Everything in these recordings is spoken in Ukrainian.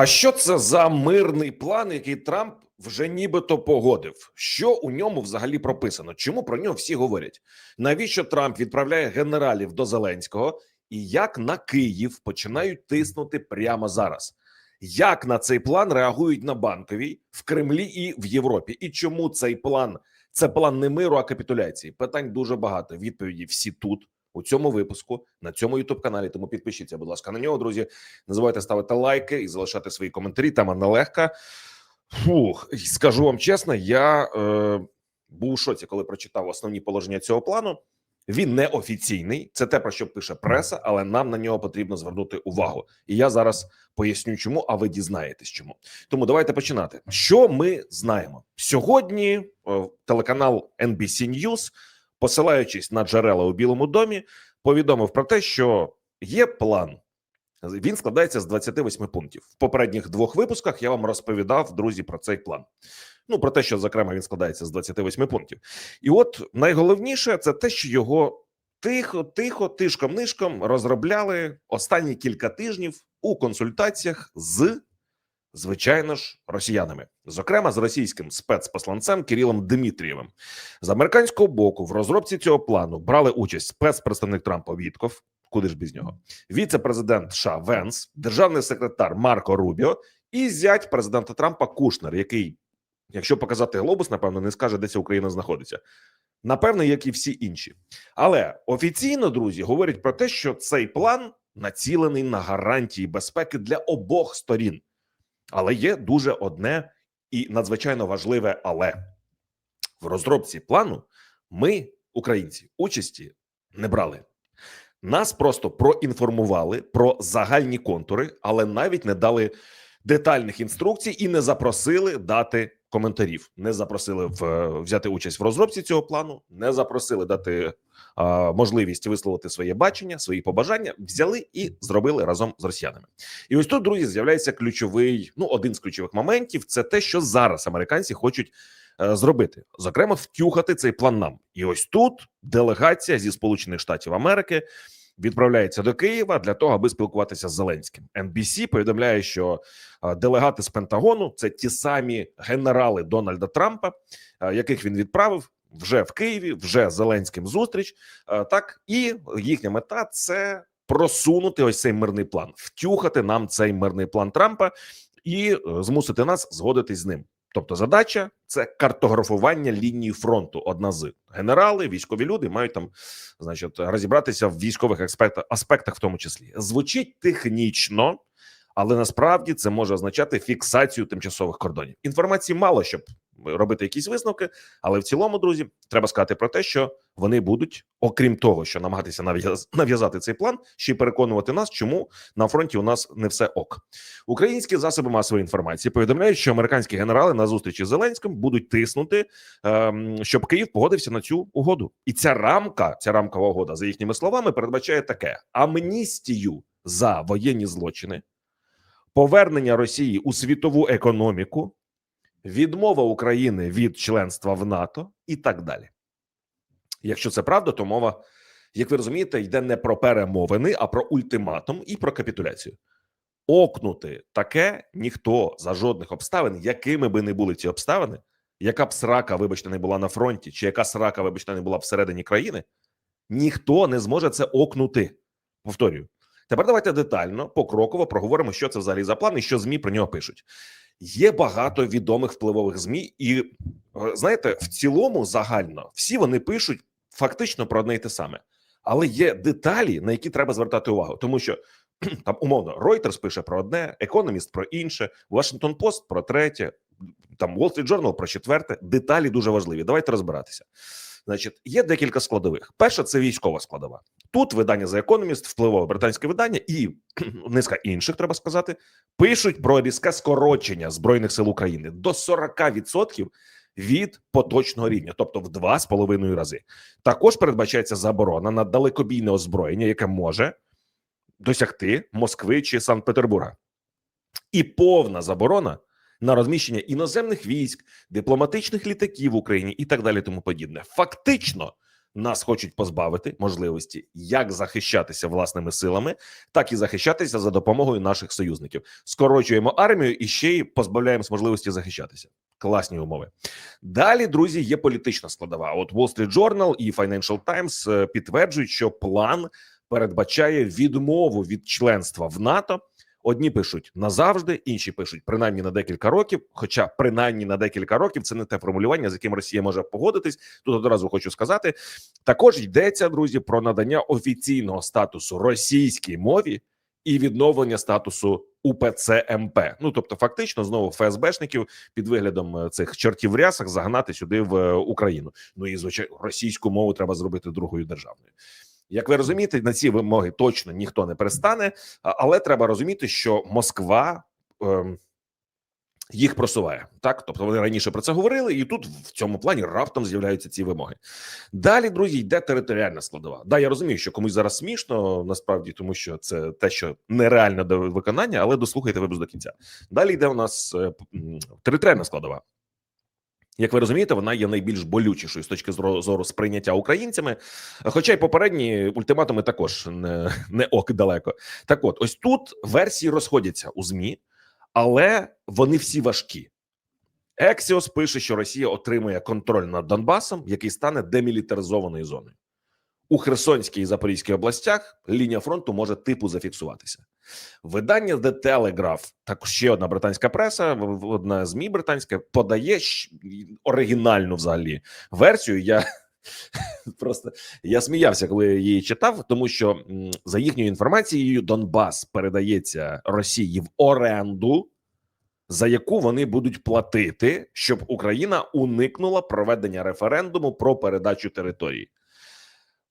А що це за мирний план, який Трамп вже нібито погодив? Що у ньому взагалі прописано? Чому про нього всі говорять? Навіщо Трамп відправляє генералів до Зеленського? І як на Київ починають тиснути прямо зараз? Як на цей план реагують на банковій в Кремлі і в Європі? І чому цей план це план не миру, а капітуляції? Питань дуже багато. Відповіді всі тут у цьому випуску на цьому youtube каналі. Тому підпишіться, будь ласка, на нього, друзі. Не забувайте ставити лайки і залишати свої коментарі. Тема нелегка. Фух, і скажу вам чесно, я е, був у шоці, коли прочитав основні положення цього плану. Він не офіційний, це те про що пише преса, але нам на нього потрібно звернути увагу. І я зараз поясню, чому. А ви дізнаєтесь, чому. Тому давайте починати. Що ми знаємо сьогодні? е, Телеканал NBC News, посилаючись на джерела у Білому домі, повідомив про те, що є план. Він складається з 28 пунктів. В попередніх двох випусках я вам розповідав, друзі, про цей план. Ну про те, що зокрема він складається з 28 пунктів. І от найголовніше це те, що його тихо, тихо, тишком нишком розробляли останні кілька тижнів у консультаціях з, звичайно ж, росіянами, зокрема з російським спецпосланцем Кирилом Дмитрієвим. З американського боку в розробці цього плану брали участь спецпредставник Трампа Вітков. Куди ж без нього? Віце-президент США Венс, державний секретар Марко Рубіо і зять президента Трампа Кушнер, який, якщо показати глобус, напевно, не скаже, де ця Україна знаходиться. Напевно, як і всі інші. Але офіційно, друзі, говорять про те, що цей план націлений на гарантії безпеки для обох сторін. Але є дуже одне і надзвичайно важливе, але в розробці плану ми, українці, участі не брали. Нас просто проінформували про загальні контури, але навіть не дали детальних інструкцій і не запросили дати коментарів. Не запросили в, взяти участь в розробці цього плану, не запросили дати а, можливість висловити своє бачення, свої побажання. Взяли і зробили разом з росіянами. І ось тут, друзі, з'являється ключовий. Ну, один з ключових моментів це те, що зараз американці хочуть е, зробити, зокрема, втюхати цей план нам. І ось тут делегація зі Сполучених Штатів Америки відправляється до Києва для того, аби спілкуватися з Зеленським. NBC повідомляє, що делегати з Пентагону це ті самі генерали Дональда Трампа, яких він відправив. Вже в Києві, вже Зеленським зустріч, так і їхня мета це просунути ось цей мирний план, втюхати нам цей мирний план Трампа і е, змусити нас згодитись з ним. Тобто, задача це картографування лінії фронту. Одна з генерали, військові люди мають там, значить, розібратися в військових аспектах, аспектах, в тому числі. Звучить технічно, але насправді це може означати фіксацію тимчасових кордонів. Інформації мало, щоб робити якісь висновки, але в цілому, друзі, треба сказати про те, що вони будуть, окрім того, що намагатися нав'язати цей план, ще й переконувати нас, чому на фронті у нас не все ок. Українські засоби масової інформації повідомляють, що американські генерали на зустрічі з Зеленським будуть тиснути, ем, щоб Київ погодився на цю угоду. І ця рамка, ця рамкова угода, за їхніми словами, передбачає таке: амністію за воєнні злочини, повернення Росії у світову економіку, відмова України від членства в НАТО і так далі. Якщо це правда, то мова, як ви розумієте, йде не про перемовини, а про ультиматум і про капітуляцію. Окнути таке ніхто за жодних обставин, якими би не були ці обставини, яка б срака, вибачте, не була на фронті, чи яка срака, вибачте, не була всередині країни, ніхто не зможе це окнути. Повторюю. Тепер давайте детально, покроково проговоримо, що це взагалі за план і що змі про нього пишуть. Є багато відомих впливових змі, і е, знаєте, в цілому загально всі вони пишуть фактично про одне й те саме, але є деталі, на які треба звертати увагу, тому що там умовно Reuters пише про одне, Economist про інше, Washington Post про третє, там Wall Street Journal про четверте. Деталі дуже важливі. Давайте розбиратися. Значить, є декілька складових. Перша це військова складова. Тут видання за Economist, впливове британське видання і низка інших, треба сказати, пишуть про різке скорочення збройних сил України до 40% від поточного рівня, тобто в два з половиною рази. Також передбачається заборона на далекобійне озброєння, яке може досягти Москви чи Санкт-Петербурга, і повна заборона на розміщення іноземних військ, дипломатичних літаків в Україні і так далі. Тому подібне. Фактично Нас хочуть позбавити можливості як захищатися власними силами, так і захищатися за допомогою наших союзників. Скорочуємо армію і ще й позбавляємось можливості захищатися. Класні умови. Далі, друзі, є політична складова. От Wall Street Journal і Financial Times е, підтверджують, що план передбачає відмову від членства в НАТО. Одні пишуть назавжди, інші пишуть принаймні на декілька років. Хоча принаймні на декілька років це не те формулювання, з яким Росія може погодитись. Тут одразу хочу сказати. Також йдеться, друзі, про надання офіційного статусу російській мові і відновлення статусу УПЦ МП. Ну тобто, фактично, знову ФСБшників під виглядом е, цих чортів рясах загнати сюди в е, Україну. Ну і звичайно, російську мову треба зробити другою державною. Як ви розумієте, на ці вимоги точно ніхто не перестане, але треба розуміти, що Москва ем, їх просуває. Так, тобто вони раніше про це говорили, і тут в цьому плані раптом з'являються ці вимоги. Далі, друзі, йде територіальна складова. Да, я розумію, що комусь зараз смішно, насправді, тому що це те, що нереально до виконання, але дослухайте випуск до кінця. Далі йде у нас е, територіальна складова. Як ви розумієте, вона є найбільш болючішою з точки зору зору сприйняття українцями. Хоча й попередні ультиматуми також не, не ок далеко. Так, от ось тут версії розходяться у змі, але вони всі важкі. Ексіос пише, що Росія отримує контроль над Донбасом, який стане демілітаризованою зоною. У Херсонській і Запорізькій областях лінія фронту може типу зафіксуватися. Видання The Telegraph, також ще одна британська преса, одна змі британська, подає оригінальну взагалі версію. Я просто я сміявся, коли її читав, тому що за їхньою інформацією Донбас передається Росії в оренду, за яку вони будуть платити, щоб Україна уникнула проведення референдуму про передачу території.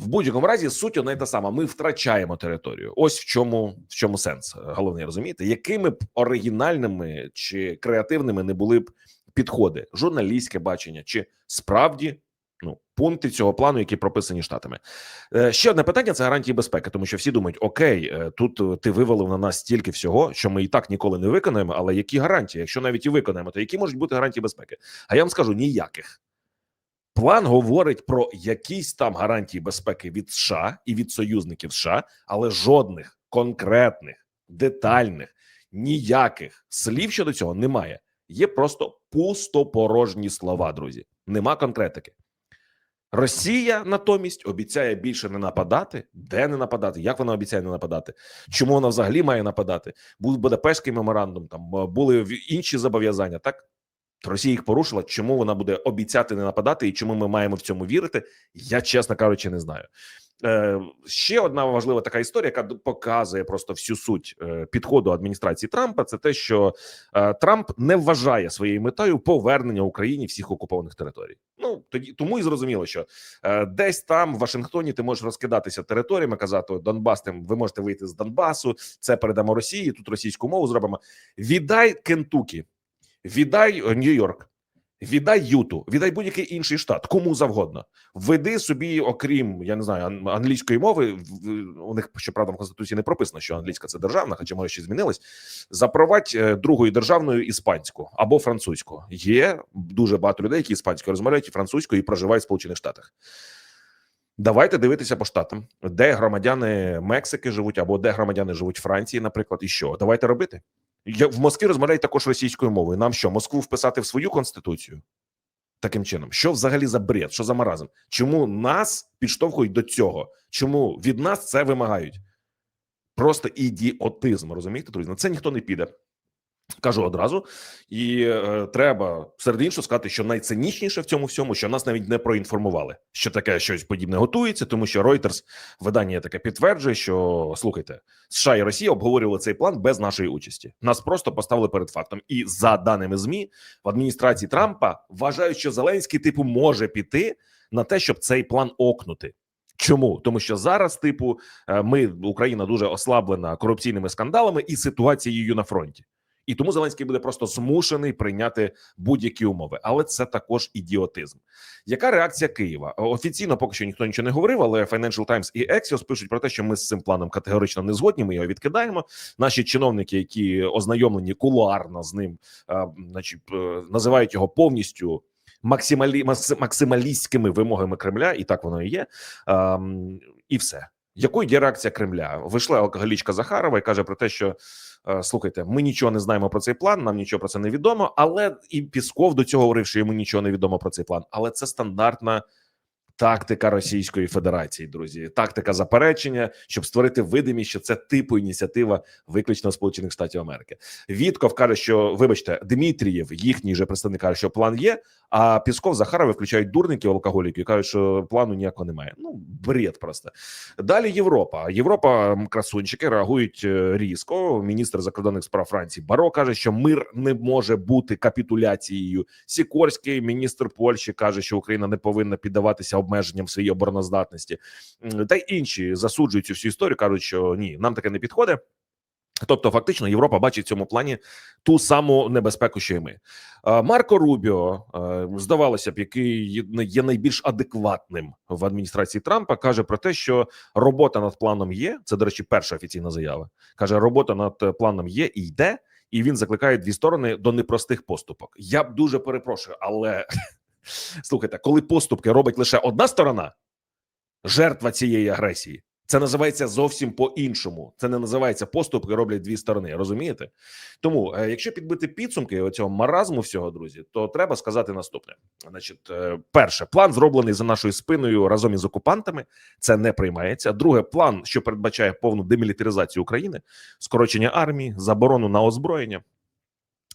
В будь-якому разі суть одна й та сама. Ми втрачаємо територію. Ось в чому в чому сенс. Головне розумієте, якими б оригінальними чи креативними не були б підходи, журналістське бачення, чи справді ну пункти цього плану, які прописані штатами. Е, ще одне питання: це гарантії безпеки, тому що всі думають: окей, е, тут е, ти вивалив на нас стільки всього, що ми і так ніколи не виконаємо. Але які гарантії? Якщо навіть і виконаємо, то які можуть бути гарантії безпеки? А я вам скажу ніяких. План говорить про якісь там гарантії безпеки від США і від союзників США, але жодних конкретних, детальних, ніяких слів щодо цього немає. Є просто пустопорожні слова, друзі. Нема конкретики. Росія натомість обіцяє більше не нападати. Де не нападати? Як вона обіцяє не нападати? Чому вона взагалі має нападати? Був Будапештський меморандум, там е, були інші зобов'язання. Так Росія їх порушила. Чому вона буде обіцяти не нападати, і чому ми маємо в цьому вірити? Я чесно кажучи, не знаю. Е, ще одна важлива така історія, яка показує просто всю суть е, підходу адміністрації Трампа. Це те, що е, Трамп не вважає своєю метою повернення Україні всіх окупованих територій. Ну тоді тому і зрозуміло, що е, десь там в Вашингтоні ти можеш розкидатися територіями, казати Донбас, тим ви можете вийти з Донбасу. Це передамо Росії. Тут російську мову зробимо. Віддай Кентукі, віддай е, Нью-Йорк. Віддай Юту, віддай будь-який інший штат, кому завгодно. Введи собі, окрім я не знаю, англійської мови. У них щоправда в конституції не прописано, що англійська це державна, хоча може ще змінилось. Запровадь е, другою державною іспанську або французьку. Є дуже багато людей, які іспанською розмовляють і французькою і проживають в Сполучених Штатах. Давайте дивитися по штатам, де громадяни Мексики живуть, або де громадяни живуть Франції, наприклад, і що давайте робити. В Москві розмовляють також російською мовою. Нам що Москву вписати в свою конституцію? Таким чином, що взагалі за бред? Що за маразм? Чому нас підштовхують до цього? Чому від нас це вимагають? Просто ідіотизм, розумієте, друзі? На це ніхто не піде. Кажу одразу, і е, треба серед іншого сказати, що найцинічніше в цьому всьому, що нас навіть не проінформували, що таке щось подібне готується, тому що Reuters, видання таке підтверджує, що слухайте, США і Росія обговорювали цей план без нашої участі. Нас просто поставили перед фактом. І за даними змі в адміністрації Трампа вважають, що Зеленський типу може піти на те, щоб цей план окнути. Чому тому, що зараз, типу, е, ми Україна дуже ослаблена корупційними скандалами і ситуацією на фронті. І тому Зеленський буде просто змушений прийняти будь-які умови, але це також ідіотизм. Яка реакція Києва? Офіційно поки що ніхто нічого не говорив, але Financial Times і Axios пишуть про те, що ми з цим планом категорично не згодні. Ми його відкидаємо. Наші чиновники, які ознайомлені кулуарно з ним, е, значить, е, називають його повністю максималі, максималістськими вимогами Кремля, і так воно і є. Ем, і все. Якою є реакція Кремля? Вийшла алкоголічка Захарова і каже про те, що е, слухайте, ми нічого не знаємо про цей план, нам нічого про це не відомо. Але і Пісков до цього говорив, що йому нічого не відомо про цей план. Але це стандартна тактика Російської Федерації, друзі. Тактика заперечення, щоб створити видимість, що це типу ініціатива виключно Сполучених Штатів Америки. Вітков каже, що вибачте, Дмитрієв, їхній же представник каже, що план є. А Пісков Захарови включають дурників, алкоголіків кажуть, що плану ніякого немає. Ну бред просто. Далі Європа. Європа красунчики реагують е, різко. Міністр закордонних справ Франції Баро каже, що мир не може бути капітуляцією. Сікорський, міністр Польщі, каже, що Україна не повинна піддаватися обмеженням своєї обороноздатності. Та й інші засуджують цю всю історію. кажуть, що ні, нам таке не підходить. Тобто, фактично, Європа бачить в цьому плані ту саму небезпеку, що і ми. Марко Рубіо, здавалося б, який є найбільш адекватним в адміністрації Трампа, каже про те, що робота над планом є. Це, до речі, перша офіційна заява. каже, робота над е, планом є і йде, і він закликає дві сторони до непростих поступок. Я б дуже перепрошую, але слухайте, коли поступки робить лише одна сторона, жертва цієї агресії. Це називається зовсім по-іншому. Це не називається поступки, роблять дві сторони. Розумієте? Тому, е, якщо підбити підсумки оцього маразму всього, друзі, то треба сказати наступне: значить, е, перше, план зроблений за нашою спиною разом із окупантами. Це не приймається. Друге, план, що передбачає повну демілітаризацію України, скорочення армії, заборону на озброєння.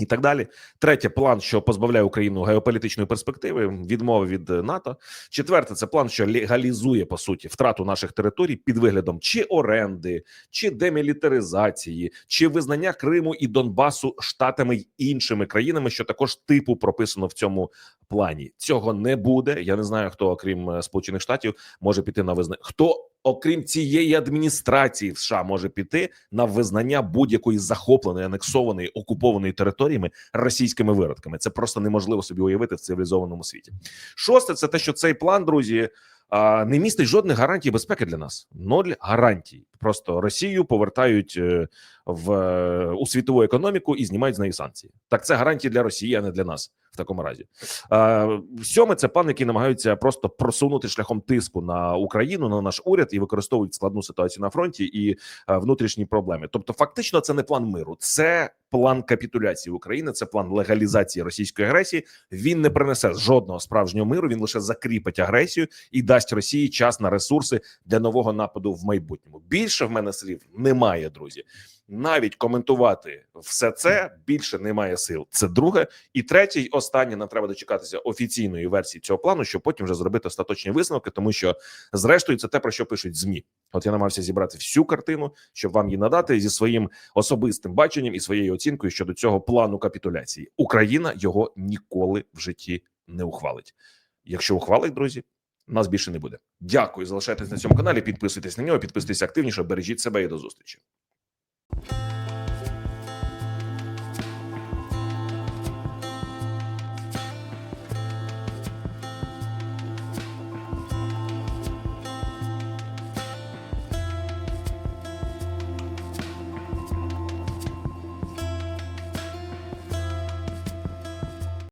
І так далі. Третє план, що позбавляє Україну геополітичної перспективи, відмови від е, НАТО. Четверте, це план, що легалізує по суті втрату наших територій під виглядом чи оренди, чи демілітаризації, чи визнання Криму і Донбасу штатами й іншими країнами, що також типу прописано в цьому плані. Цього не буде. Я не знаю, хто окрім е, Сполучених Штатів може піти на визнання. Хто окрім цієї адміністрації в США може піти на визнання будь-якої захопленої, анексованої, окупованої територіями російськими виродками. Це просто неможливо собі уявити в цивілізованому світі. Шосте, це те, що цей план, друзі. Не містить жодних гарантій безпеки для нас. Ноль гарантій. Просто Росію повертають е, в е, у світову економіку і знімають з неї санкції. Так це гарантії для Росії, а не для нас в такому разі. Сьоме це план, який намагаються просто просунути шляхом тиску на Україну, на наш уряд і використовують складну ситуацію на фронті і а, внутрішні проблеми. Тобто, фактично, це не план миру, це план капітуляції України, це план легалізації російської агресії. Він не принесе жодного справжнього миру. Він лише закріпить агресію і дасть Росії час на ресурси для нового нападу в майбутньому. Більше в мене слів немає, друзі. Навіть коментувати все це більше немає сил. Це друге і третє, й останнє. Нам треба дочекатися офіційної версії цього плану, щоб потім вже зробити остаточні висновки, тому що зрештою це те про що пишуть змі. От я намагався зібрати всю картину, щоб вам її надати зі своїм особистим баченням і своєю оцінкою щодо цього плану капітуляції. Україна його ніколи в житті не ухвалить. Якщо ухвалить, друзі. Нас більше не буде. Дякую. Залишайтесь на цьому каналі. Підписуйтесь на нього, підписуйтесь активніше. Бережіть себе і до зустрічі.